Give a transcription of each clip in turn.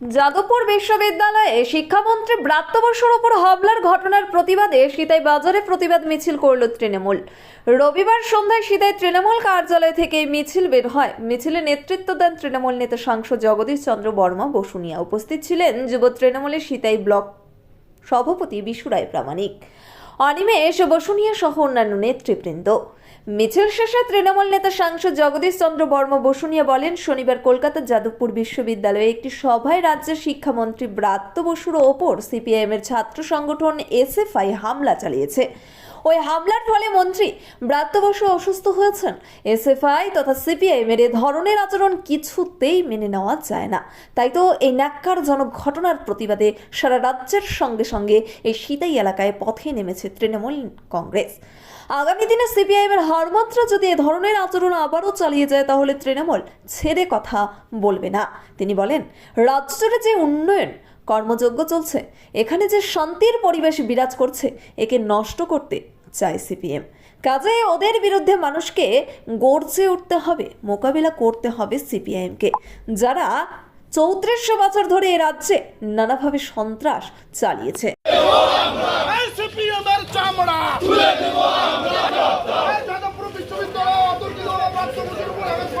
যাদবপুর বিশ্ববিদ্যালয়ে শিক্ষামন্ত্রী ব্রাত্য বসুর ওপর হামলার ঘটনার প্রতিবাদে সিতাই বাজারে প্রতিবাদ মিছিল করল তৃণমূল। রবিবার সন্ধ্যায় সিতাই তৃণমূল কার্যালয় থেকে মিছিল বের হয়। মিছিলে নেতৃত্ব দেন তৃণমূল নেতা সাংসদ জগদীশ চন্দ্র বর্মা। বসুনিয়া উপস্থিত ছিলেন যুব তৃণমূলের সিতাই ব্লক সভাপতি বিশুরায় প্রামাণিক। অনিমেষ বসুনিয়া সহ অন্যান্য নেতৃবৃন্দ। মিছিল শেষে তৃণমূল নেতা সাংসদ জগদীশ চন্দ্র বর্ম বসুনিয়া বলেন, শনিবার কলকাতার যাদবপুর বিশ্ববিদ্যালয়ে একটি সভায় রাজ্যের শিক্ষামন্ত্রী ব্রাত্য বসুর ওপর সিপিআইএম এর ছাত্র সংগঠন এসএফআই হামলা চালিয়েছে। ওই হামলার ফলে মন্ত্রী ব্রাত্য বসু অসুস্থ হয়েছেন। এসএফআই তথা সিপিআইএম এর এ ধরনের আচরণ কিছুতেই মেনে নেওয়া যায় না। তাই তো এই ন্যাক্কারজনক ঘটনার প্রতিবাদে সারা রাজ্যের সঙ্গে সঙ্গে এই সিতাই এলাকায় পথে নেমেছে তৃণমূল কংগ্রেস। আগামী দিনে সিপিআইএম এর হারমাত্রা যদি এ ধরনের আচরণ আবারও চালিয়ে যায়, তাহলে তৃণমূল ছেড়ে কথা বলবে না। তিনি বলেন রাজ্য জুড়ে যে উন্নয়ন কর্মযজ্ঞ চলছে। এখানে যে শান্তির পরিবেশ বিরাজ করছে, একে নষ্ট করতে চায় সিপিএম। কাজে ওদের বিরুদ্ধে মানুষকে গর্জে উঠতে হবে, মোকাবিলা করতে হবে সিপিআইএমকে। যারা চৌত্রিশশো বছর ধরে এ রাজ্যে নানাভাবে সন্ত্রাস চালিয়েছে সিপিএমের চামড়া তুলে দেব আমরা যাদবপুর বিশ্ববিদ্যালয় অতর্কিত প্রাপ্তবুদ্ধির উপর আঘাত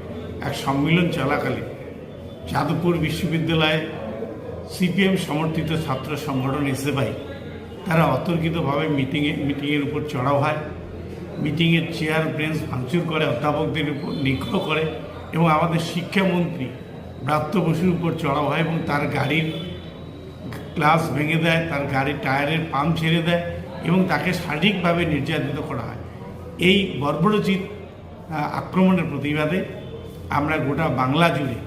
এক সম্মেলন চলাকালে যাদবপুর বিশ্ববিদ্যালয়ে সিপিএম সমর্থিত ছাত্র সংগঠন এসএফআই, তারা অতর্কিতভাবে মিটিংয়ে, মিটিংয়ের উপর চড়াও হয়। মিটিংয়ের চেয়ার ব্রেঞ্চ ভাঙচুর করে, অধ্যাপকদের উপর নিগ্রহ করে এবং আমাদের শিক্ষামন্ত্রী ব্রাত্য বসুর উপর চড়াও হয় এবং তার গাড়ির গ্লাস ভেঙে দেয়, তার গাড়ির টায়ারের পাম্প ছেড়ে দেয় এবং তাকে শারীরিকভাবে নির্যাতিত করা হয়। এই বর্বরোচিত আক্রমণের প্রতিবাদে আমরা গোটা বাংলা জুড়ে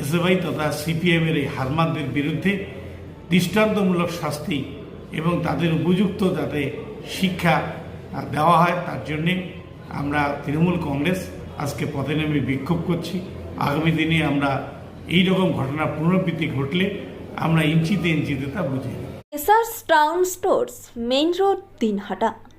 এসএফআই তথা সিপিএমের এই হারমানদের বিরুদ্ধে দৃষ্টান্তমূলক শাস্তি এবং তাদের উপযুক্ত যাতে শিক্ষা দেওয়া হয়, তার জন্যে আমরা তৃণমূল কংগ্রেস আজকে পথে নেমে বিক্ষোভ করছি। আগামী দিনে আমরা এই রকম ঘটনা পুনরাবৃত্তি ঘটলে আমরা ইঞ্চিতে ইঞ্চিতে তা বুঝে এসার্স town stores main road Dinhata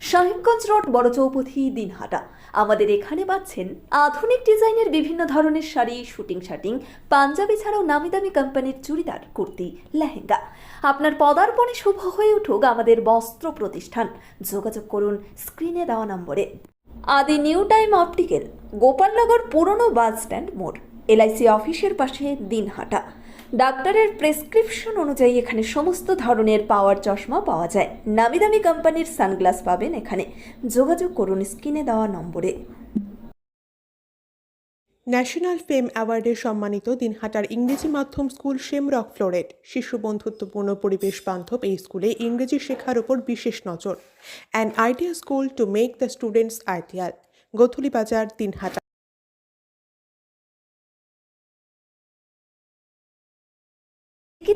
Sahebganj road, বড় চৌপথি, দিনহাটা। আমাদের এখানে পাচ্ছেন আধুনিক ডিজাইনের বিভিন্ন ধরনের শাড়ি, শুটিং শাটিং, পাঞ্জাবি ছাড়াও নামি দামি কোম্পানির চুড়িদার, কুর্তি, লেহেঙ্গা। আপনার পদার্পণে শুভ হয়ে উঠুক আমাদের বস্ত্র প্রতিষ্ঠান। যোগাযোগ করুন স্ক্রিনে দেওয়া নম্বরে। আদি নিউ টাইম অপটিক্যাল, গোপালনগর পুরনো বাস স্ট্যান্ড মোড়, এলআইসি অফিসের পাশে দিনহাটা। ডাক্তারের প্রেসক্রিপশন অনুযায়ী এখানে সমস্ত ধরনের পাওয়ার চশমা পাওয়া যায়। নামি দামি কোম্পানির সানগ্লাস পাবেন এখানে। যোগাযোগ করুন স্ক্রিনে দেওয়া নম্বরে। ন্যাশনাল ফেম অ্যাওয়ার্ডে সম্মানিত দিনহাটার ইংরেজি মাধ্যম স্কুল শেমরক ফ্লোরেট, শিশু বন্ধুত্বপূর্ণ পরিবেশ বান্ধব এই স্কুলে ইংরেজি শেখার ওপর বিশেষ নজর। An idea school to make the students ideal Gothuli Bazar, Dinhata.